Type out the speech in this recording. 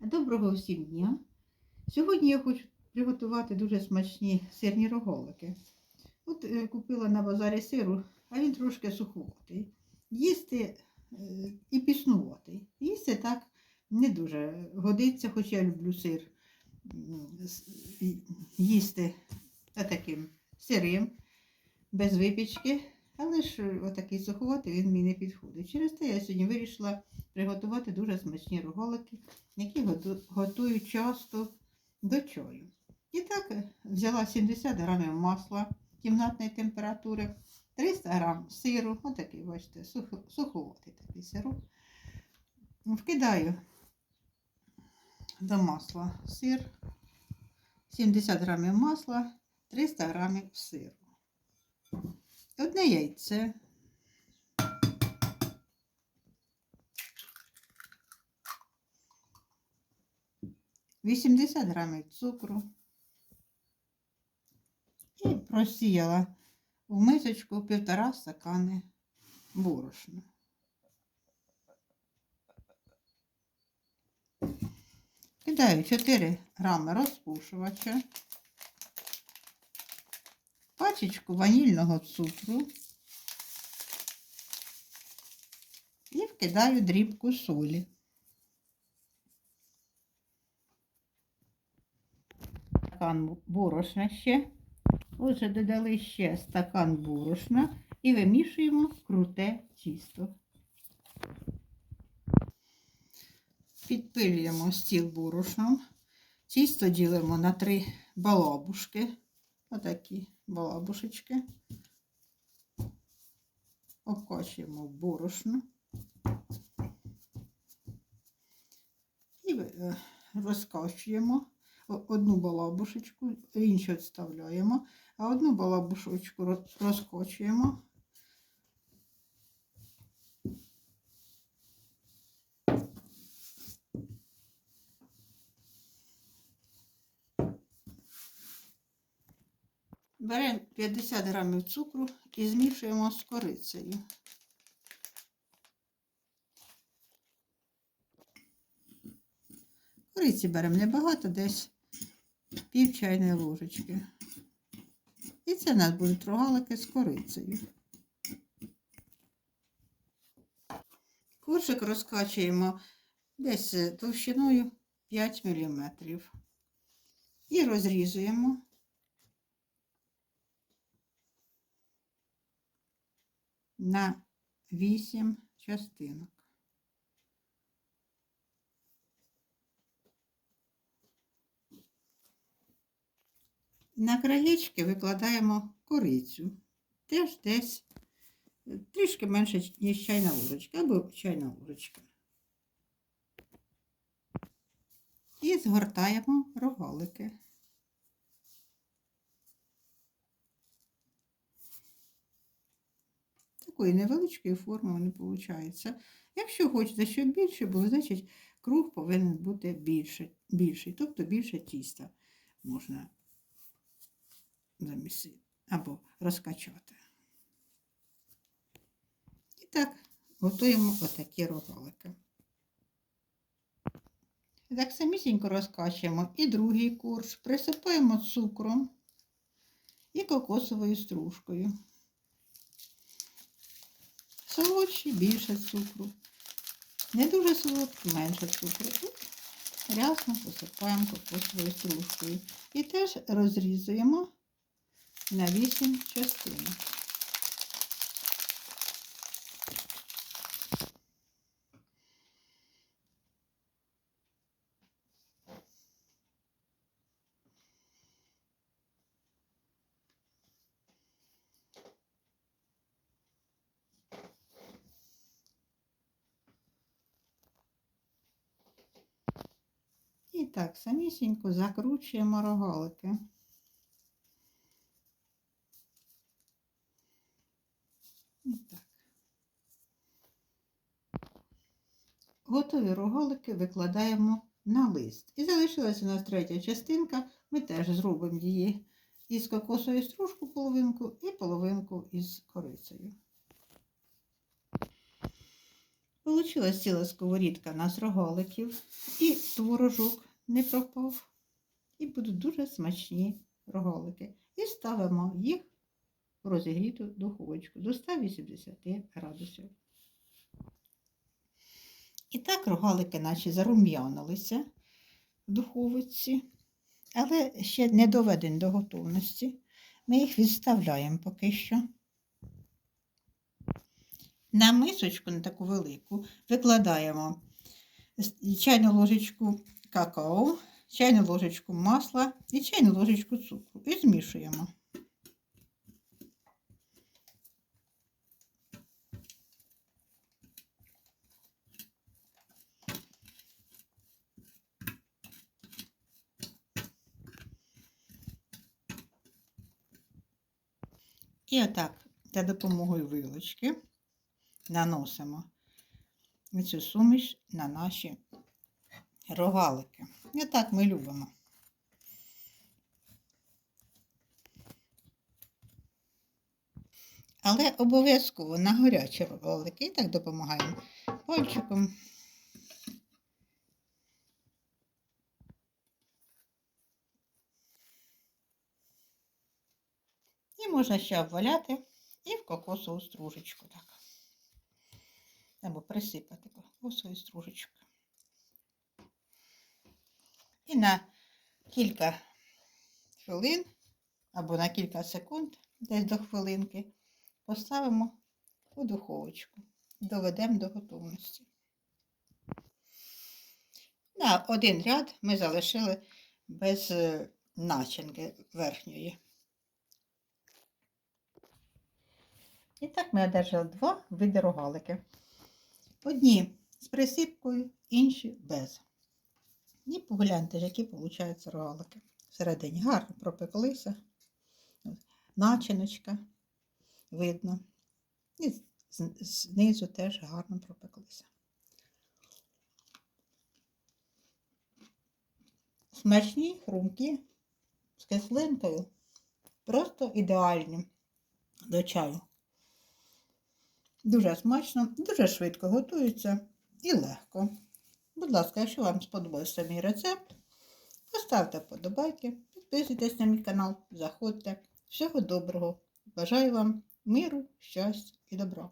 Доброго всім дня! Сьогодні я хочу приготувати дуже смачні сирні роголики. От е, купила на базарі сиру, а він трошки суховатий. Їсти е, і піснуватий. Їсти так не дуже годиться, хоч я люблю сир їсти таким сирим, без випічки. Але ж е, отакий суховатий він мені не підходить. Через те я сьогодні вирішила приготувати дуже смачні роголики які готую часто до чаю. І так е, взяла 70 грамів масла кімнатної температури, 300 грам сиру, отакий, бачите, сух- суховатий такий сироп. Вкидаю до масла сир, 70 грамів масла, 300 грамів сиру. Одне яйце, 80 грамів цукру. І просіяла в мисочку півтора стакани борошна. Кидаю 4 грами розпушувача, пачечку ванільного цукру і вкидаю дрібку солі. стакан борошна ще. Отже, додали ще стакан борошна і вимішуємо круте тісто. Підпилюємо стіл борошном. Тісто ділимо на три балабушки. Отакі балабушечки. обкочуємо борошно. І е, розкачуємо одну балабушечку, іншу відставляємо, а одну балабушечку розкочуємо. Беремо 50 грамів цукру і змішуємо з корицею. Кориці беремо небагато, десь пів чайної ложечки. І це у нас будуть рогалики з корицею. Коржик розкачуємо десь товщиною 5 мм. І розрізуємо. На 8 частинок. На краєчки викладаємо корицю. Теж десь е, трішки менше, ніж чайна ложечка або чайна ложечка. І згортаємо рогалики. Такої невеличкої форми вони виходить. Якщо хочете, щоб більше було, значить круг повинен бути більше, більший, тобто більше тіста можна замісити або розкачати. І так, готуємо отакі рогалики. Так самісінько розкачуємо і другий курс, присипаємо цукром і кокосовою стружкою. Солодші більше цукру. Не дуже солодкі, менше цукру. Рясно посипаємо кокосовою стружкою. І теж розрізуємо на 8 частинок. І так самісінько закручуємо рогалики. Так. Готові рогалики викладаємо на лист. І залишилася у нас третя частинка. Ми теж зробимо її із кокосовою стружку половинку і половинку із корицею. Получилась ціла сковорідка на рогаликів. І творожок не пропав. І будуть дуже смачні рогалики. І ставимо їх в розігріту духовочку до 180 градусів. І так рогалики наче зарум'янилися в духовиці, але ще не доведені до готовності. Ми їх відставляємо поки що. На мисочку, на таку велику, викладаємо чайну ложечку какао, чайну ложечку масла і чайну ложечку цукру. І змішуємо. І отак за допомогою вилочки наносимо цю суміш на наші рогалики. І так ми любимо. Але обов'язково на гарячі рогалики і так допомагаємо пальчиком. І можна ще обваляти і в кокосову стружечку. Так. Або присипати кокосовою стружечкою. І на кілька хвилин або на кілька секунд, десь до хвилинки, поставимо у духовочку. Доведемо до готовності. На один ряд ми залишили без е, начинки верхньої. І так ми одержали два види рогалики. Одні з присипкою, інші без. І погляньте, які виходять рогалики. Всередині гарно пропеклися. Начиночка видно. І знизу теж гарно пропеклися. Смачні, хрумкі, з кислинкою. Просто ідеальні до чаю. Дуже смачно, дуже швидко готується і легко. Будь ласка, якщо вам сподобався мій рецепт, поставте вподобайки, підписуйтесь на мій канал, заходьте. Всього доброго! Бажаю вам миру, щастя і добра!